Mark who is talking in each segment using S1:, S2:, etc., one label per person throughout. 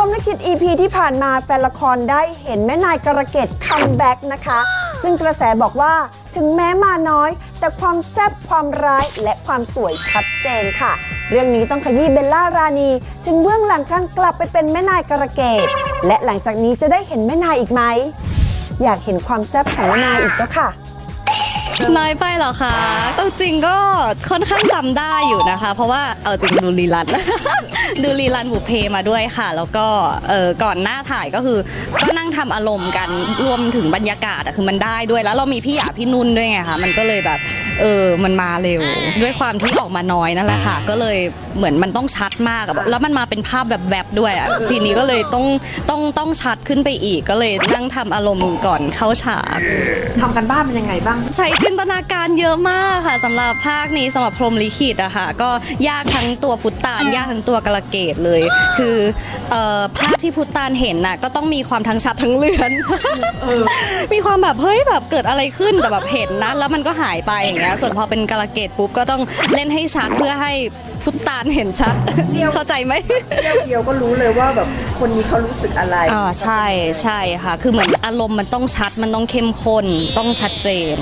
S1: EP ที่ผ่านมาแฟนละครได้เห็นแม่นายกระเกตคัมแบ็กนะคะ ซึ่งกระแสบอกว่าถึงแม้มาน้อย แต่ความแซ่บความร้ายและความสวยชัดเจนค่ะ เรื่องนี้ต้องขยี้เบลล่ารานี ถึงเบื้องหลังการกลับไปเป็นแม่นายกระเกตและหลังจากนี้จะได้เห็นแม่นายอีกไหม อยากเห็นความแซ่บของแม่นายอีกเจ้าค่ะ
S2: น้อยไปเหรอคะเอาจริงก็ค่อนข้างจำได้อยู่นะคะ เพราะว่าเอาจริงดูรีลัน ดูรีลันบุพเพมาด้วยค่ะ แล้วก็เออก่อนหน้าถ่ายก็คือ ก็นั่งทำอารมณ์กันรวมถึงบรรยากาศอะคือมันได้ด้วยแล้วเรามีพี่หยาพี่นุ่นด้วยไงคะมันก็เลยแบบเออมันมาเร็ว ด้วยความที่ออกมาน้อยนั่นแหละค่ะ ก็เลยเหมือนมันต้องชัดมากอะแล้วมันมาเป็นภาพแบบแบบๆด้วยอะทีนี้ก็เลยต้องต้องต้องชัดขึ้นไปอีกก็เลยนั่งทำอารมณ์ก่อนเข้าฉาก
S1: ทำกันบ้านเป็นยังไงบ้าง
S2: ใช้จินตนาการเยอะมากค่ะสำหรับภาคนี้สำหรับพรหมลิขิตอะค่ะก็ยากทั้งตัวพุทธานยากทั้งตัวกระเกตเลย คือเอ่อภาพที่พุทธานเห็นน่ะก็ต้องมีความทั้งชัดทั้งเลือน มีความแบบเฮ้ยแบบเกิดอะไรขึ้นแต่แบบเห็นนะแล้วมันก็หายไปอย่างเงี้ยส่วนพอเป็นกระเกตปุ๊บก็ต้องเล่นให้ชัดเพื่อให้พุทธานเห็นชัด
S1: เสี้ยว
S2: เข้าใจไหม
S1: เที่ยวเดียวก็รู้เลยว่าแบบคนนี้เขารู้สึกอะไร
S2: อ่าใช่ใช่ค่ะ คือเหมือนอารมณ์มันต้องชัดมันต้องเข้มข้นต้องชัดเจน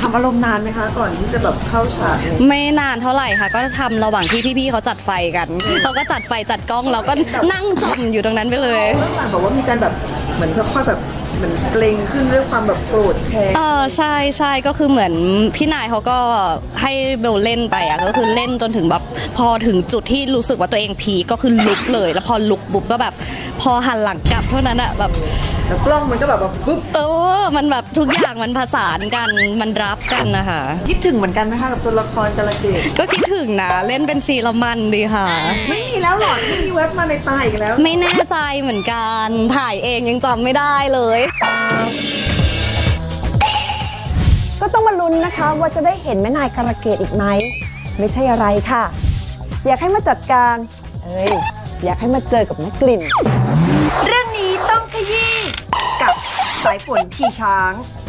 S1: ทำอารมณ์นานไหมคะ ก่อนที่จะแบบเข้าฉากเนี่ย
S2: ไม่นานเท่าไหร่ค่ะ ก็ทำระหว่างที่พี่ๆเขาจัดไฟกันเขาก็จัดไฟจัดกล้องเราก็นั่งจมอยู่ตรงนั้นไปเลย
S1: เรื่องหลังบอกว่ามีการแบบเหมือนค่อยๆแบบ เหมือนเกรงขึ้นด้วยความแบบโกรธแค้น
S2: เออใช่ใช่ก็คือเหมือนพี่นายเขาก็ให้เบลเล่นไปอะก็คือเล่นจนถึงแบบพอถึงจุดที่รู้สึกว่าตัวเองพีคก็คือลุกเลย แล้วพอลุกบุบก็แบบ พอหันหลังกลับเท่านั้นอะแบบ
S1: แล้วกล้องมันก็แบบว่าปุ๊บ
S2: เออ มันแบบทุกอย่างมันผสานกัน มันรับกันนะคะ
S1: คิดถึงเหมือนกันไหมคะกับตัวละครกาลเกต
S2: ก็คิดถึงนะ เล่นเป็นชีละมันดีค่ะ
S1: ไม่มีแล้วหรอไม่มีเว็บมาในตาอีกแล้ว
S2: ไม่แน่ใจเหมือนกัน ถ่ายเองยังจำไม่ได้เลย
S1: ก็ต้องมาลุ้นนะคะ ว่าจะได้เห็นแม่นายกาลเกตอีกไหม ไม่ใช่อะไรค่ะ อยากให้มาจัดการ เอ้ย อยากให้มาเจอกับแม่กลิ่น เรื่อง นี้ต้องขยี้กับสายฝนชีช้าง